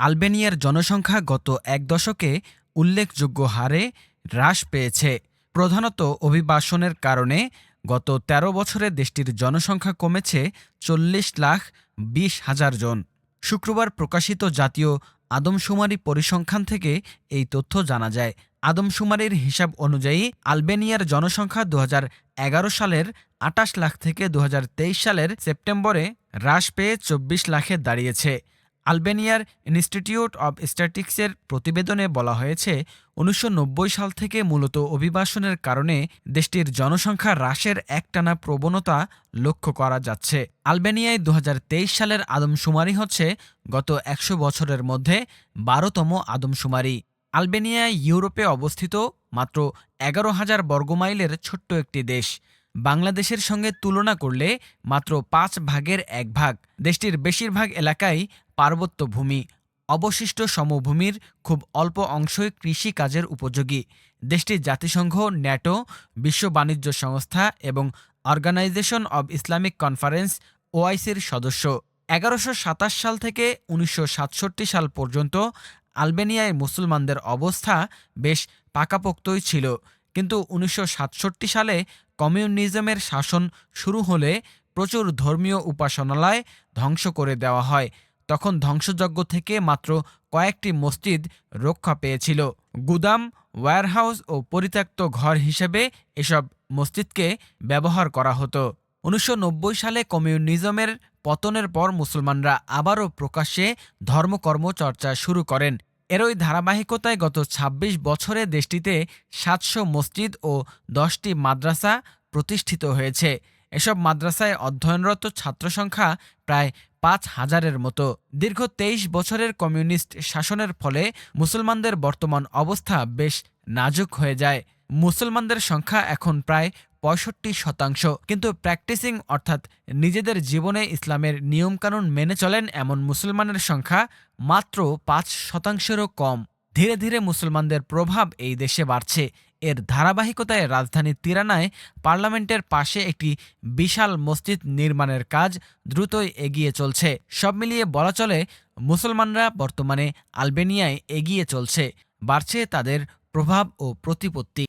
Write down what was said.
আলবেনিয়ার জনসংখ্যা গত এক দশকে উল্লেখযোগ্য হারে হ্রাস পেয়েছে। প্রধানত অভিবাসনের কারণে গত ১৩ বছরে দেশটির জনসংখ্যা কমেছে চল্লিশ লাখ বিশ হাজার জন। শুক্রবার প্রকাশিত জাতীয় আদমশুমারি পরিসংখ্যান থেকে এই তথ্য জানা যায়। আদমশুমারির হিসাব অনুযায়ী আলবেনিয়ার জনসংখ্যা দুহাজার এগারো সালের আটাশ লাখ থেকে দুহাজার তেইশ সালের সেপ্টেম্বরে হ্রাস পেয়ে চব্বিশ লাখে দাঁড়িয়েছে। আলবেনিয়ার ইনস্টিটিউট অব স্ট্যাটিক্সের প্রতিবেদনে বলা হয়েছে, উনিশশো নব্বই সাল থেকে মূলত অভিবাসনের কারণে দেশটির জনসংখ্যা হ্রাসের একটানা প্রবণতা লক্ষ্য করা যাচ্ছে। আলবেনিয়ায় দু হাজার তেইশ সালের আদমশুমারি হচ্ছে গত একশো বছরের মধ্যে বারোতম আদমশুমারি। আলবেনিয়া ইউরোপে অবস্থিত মাত্র এগারো হাজার বর্গমাইলের ছোট্ট একটি দেশ। বাংলাদেশের সঙ্গে তুলনা করলে মাত্র পাঁচ ভাগের এক ভাগ। দেশটির বেশিরভাগ এলাকাই পার্বত্য ভূমি। অবশিষ্ট সমভূমির খুব অল্প অংশই কৃষি কাজের উপযোগী। দেশটি জাতিসংঘ, ন্যাটো, বিশ্ব বাণিজ্য সংস্থা এবং অর্গানাইজেশন অব ইসলামিক কনফারেন্স, ওআইসির সদস্য। এগারোশো সাল থেকে উনিশশো সাতষট্টি সাল পর্যন্ত আলবেনিয়ায় মুসলমানদের অবস্থা বেশ পাকাপোক্তই ছিল। কিন্তু উনিশশো সাতষট্টি সালে কমিউনিজমের শাসন শুরু হলে প্রচুর ধর্মীয় উপাসনালয় ধ্বংস করে দেওয়া হয়। তখন ধ্বংসযজ্ঞ থেকে মাত্র কয়েকটি মসজিদ রক্ষা পেয়েছিল। গুদাম, ওয়্যারহাউস ও পরিত্যক্ত ঘর হিসেবে এসব মসজিদকে ব্যবহার করা হতো। উনিশশো নব্বই সালে কমিউনিজমের পতনের পর মুসলমানরা আবারও প্রকাশ্যে ধর্মকর্ম চর্চা শুরু করেন। এরই ধারাবাহিকতায় গত ২৬ বছরে দেশটিতে সাতশো মসজিদ ও দশটি মাদ্রাসা প্রতিষ্ঠিত হয়েছে। এসব মাদ্রাসায় অধ্যয়নরত ছাত্র সংখ্যা প্রায় পাঁচ হাজারের মতো। দীর্ঘ তেইশ বছরের কমিউনিস্ট শাসনের ফলে মুসলমানদের বর্তমান অবস্থা বেশ নাজুক হয়ে যায়। মুসলমানদের সংখ্যা এখন প্রায় পঁয়ষট্টি শতাংশ। কিন্তু প্র্যাকটিসিং অর্থাৎ নিজেদের জীবনে ইসলামের নিয়মকানুন মেনে চলেন এমন মুসলমানের সংখ্যা মাত্র পাঁচ শতাংশেরও কম। ধীরে ধীরে মুসলমানদের প্রভাব এই দেশে বাড়ছে। এর ধারাবাহিকতায় রাজধানী তিরানায় পার্লামেন্টের পাশে একটি বিশাল মসজিদ নির্মাণের কাজ দ্রুতই এগিয়ে চলছে। সব মিলিয়ে বলা চলে, মুসলমানরা বর্তমানে আলবেনিয়ায় এগিয়ে চলছে। বাড়ছে তাদের প্রভাব ও প্রতিপত্তি।